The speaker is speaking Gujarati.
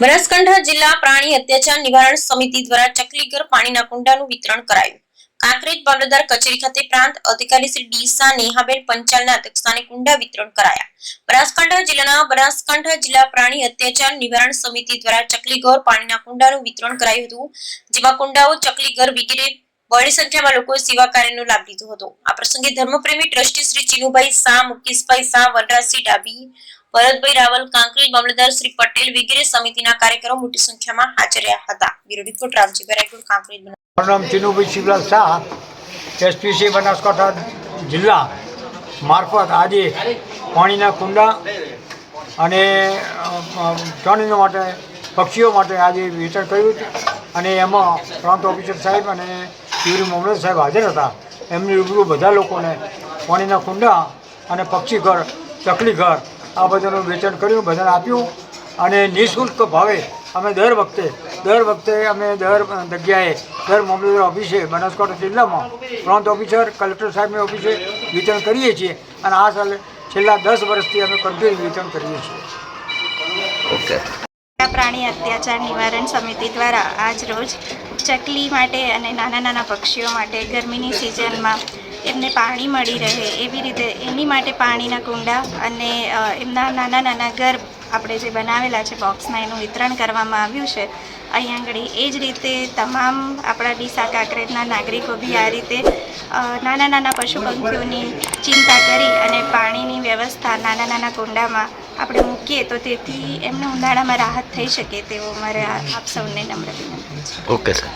બનાસકાંઠા જિલ્લા પ્રાણી અત્યાચાર નિવારણ સમિતિ દ્વારા ચકલીગર પાણીના કુંડાનું વિતરણ કરાયું. કાંકરેજ મામલતદાર કચેરી ખાતે પ્રાંત અધિકારી શ્રી ડીસા નેહાબેન પંચાલના અધ્યક્ષસ્થાને કુંડા વિતરણ કરાયા. બનાસકાંઠા જિલ્લાના બનાસકાંઠા જિલ્લા પ્રાણી અત્યાચાર નિવારણ સમિતિ દ્વારા ચકલીગર પાણીના કુંડાનું વિતરણ કરાયું હતું, જેમાં કુંડાઓ ચકલીગર વગેરે બહોળી સંખ્યામાં લોકોએ સેવા કાર્યનો લાભ લીધો હતો. આ પ્રસંગે ધર્મપ્રેમી ટ્રસ્ટી શ્રી ચિનુભાઈ શાહ, મુકેશભાઈ શાહ, વનરાજસિંહ ડાબી ભરતભાઈ રાવલ કાંકરેજ મામલતદાર શ્રી પટેલ વગેરે સમિતિના કાર્યકરો મોટી સંખ્યામાં હાજર રહ્યા હતા. બ્યુરો રિપોર્ટ રામજીભાઈ રાયગુડ કાંકરેજ મારું નામ ચિનુભાઈ શિવલાલ શાહ, એસપીસી બનાસકાંઠા જિલ્લા મારફત આજે પાણીના કુંડા અને પ્રાણીઓ માટે, પક્ષીઓ માટે આજે વેચાણ કર્યું અને એમાં પ્રાંત ઓફિસર સાહેબ અને યુરી મોહમ્મદ સાહેબ હાજર હતા. એમની રૂબરૂ બધા લોકોને પાણીના કુંડા અને પક્ષી ઘર, ચકલી ઘર, આ બધાનું વેચાણ કર્યું, બધાને આપ્યું. અને નિઃશુલ્ક ભાવે અમે દર વખતે દર વખતે અમે દર જગ્યાએ, દર મામલતદાર ઓફિસે, બનાસકાંઠા જિલ્લામાં પ્રાંત ઓફિસર, કલેક્ટર સાહેબની ઓફિસે વિતરણ કરીએ છીએ. અને આ સાલે છેલ્લા દસ વર્ષથી અમે કન્ટિન્યુ વિતરણ કરીએ છીએ. ઓકે પ્રાણી અત્યાચાર નિવારણ સમિતિ દ્વારા આજ રોજ ચકલી માટે અને નાના નાના પક્ષીઓ માટે ગરમીની સિઝનમાં એમને પાણી મળી રહે એવી રીતે એની માટે પાણીના કુંડા અને એમના નાના નાના ઘર આપણે જે બનાવેલા છે બોક્સમાં એનું વિતરણ કરવામાં આવ્યું છે. અહીંયા આગળ એ જ રીતે તમામ આપણા ડીસા કાંકરેજના નાગરિકો બી આ રીતે નાના નાના પશુ પંખીઓની ચિંતા કરી અને પાણીની વ્યવસ્થા નાના નાના કુંડામાં આપણે મૂકીએ તો તેથી એમને ઉનાળામાં રાહત થઈ શકે તેવો મારે આપ સૌને નમ્ર વિનંતી છે. Okay, sir.